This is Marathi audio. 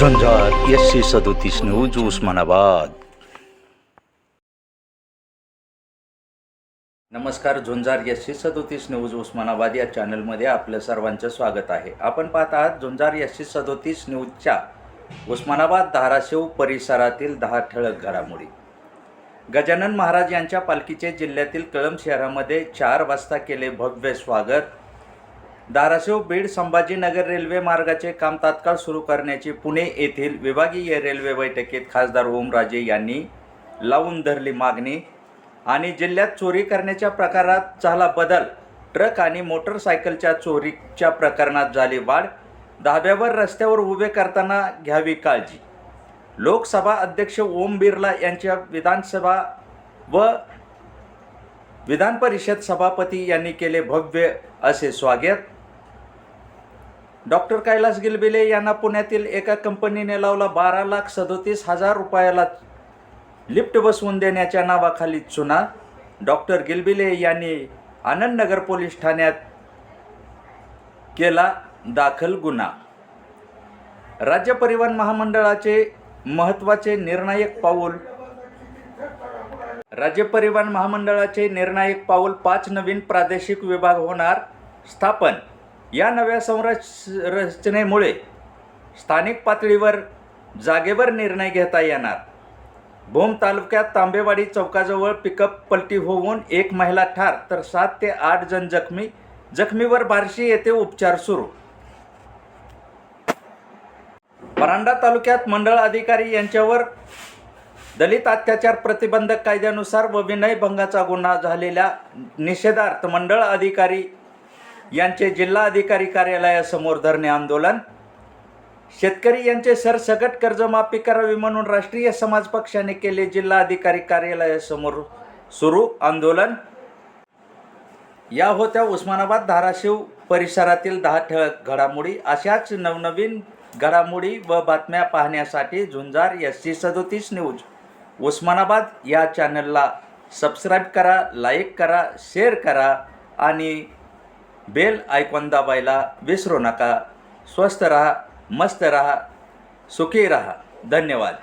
झंझार एस सी सदोतीस न्यूज उस्मानाबाद। नमस्कार झुंजार एस सी सदोतीस न्यूज उस्मानाबाद या चॅनलमध्ये आपलं सर्वांचं स्वागत आहे. आपण पाहत आहात झुंजार एस सी सदोतीस न्यूजच्या उस्मानाबाद धाराशिव परिसरातील दहा ठळक घडामोडी. गजानन महाराज यांच्या पालखीचे जिल्ह्यातील कळंब शहरामध्ये चार वाजता केले भव्य स्वागत. धाराशिव बीड संभाजीनगर रेल्वे मार्गाचे काम तात्काळ सुरू करण्याची पुणे येथील विभागीय रेल्वे बैठकीत खासदार ओमराजे यांनी लावून धरली मागणी आणि जिल्ह्यात चोरी करण्याच्या प्रकारात झाला बदल. ट्रक आणि मोटरसायकलच्या चोरीच्या प्रकरणात झाली वाढ. धाब्यावर रस्त्यावर उभे करताना घ्यावी काळजी. लोकसभा अध्यक्ष ओम बिर्ला यांच्या विधानसभा व विधान परिषद सभापती यांनी केले भव्य असे स्वागत. डॉक्टर कैलास गिलबिले यांना पुण्यातील एका कंपनीने लावला बारा लाख सदोतीस हजार रुपयाला लिफ्ट बसवून देण्याच्या नावाखाली चुना. डॉक्टर गिलबिले यांनी आनंदनगर पोलीस ठाण्यात केला दाखल गुन्हा. राज्य परिवहन महामंडळाचे महत्त्वाचे निर्णायक पाऊल राज्य परिवहन महामंडळाचे निर्णायक पाऊल पाच नवीन प्रादेशिक विभाग होणार. स्थापन या नव्या संरचनेमुळे स्थानिक पातळीवर जागेवर निर्णय घेता येणार. भूम तालुक्यात तांबेवाडी चौकाजवळ पिकअप पलटी होऊन एक महिला ठार तर सात ते आठ जण जखमी जखमीवर बार्शी येथे उपचार सुरू. परांडा तालुक्यात मंडळ अधिकारी यांच्यावर दलित अत्याचार प्रतिबंधक कायद्यानुसार व विनयभंगाचा गुन्हा झालेल्या निषेधार्थ मंडळ अधिकारी यांचे जिल्हा अधिकारी कार्यालयासमोर धरणे आंदोलन. शेतकरी यांचे सरसकट कर्जमाफी करावी म्हणून राष्ट्रीय समाज पक्षाने केले जिल्हा अधिकारी कार्यालयासमोर सुरू आंदोलन. या होत्या उस्मानाबाद धाराशिव परिसरातील दहा ठळक घडामोडी. अशाच नवनवीन घडामोडी व बातम्या पाहण्यासाठी झुंजार एस सी सदोतीस न्यूज. उस्मानाबाद या चॅनलला सबस्क्राईब करा लाईक करा शेअर करा आणि बेल आयकॉन दाबायला विसरू नका. स्वस्त रहा मस्त रहा सुखी रहा. धन्यवाद.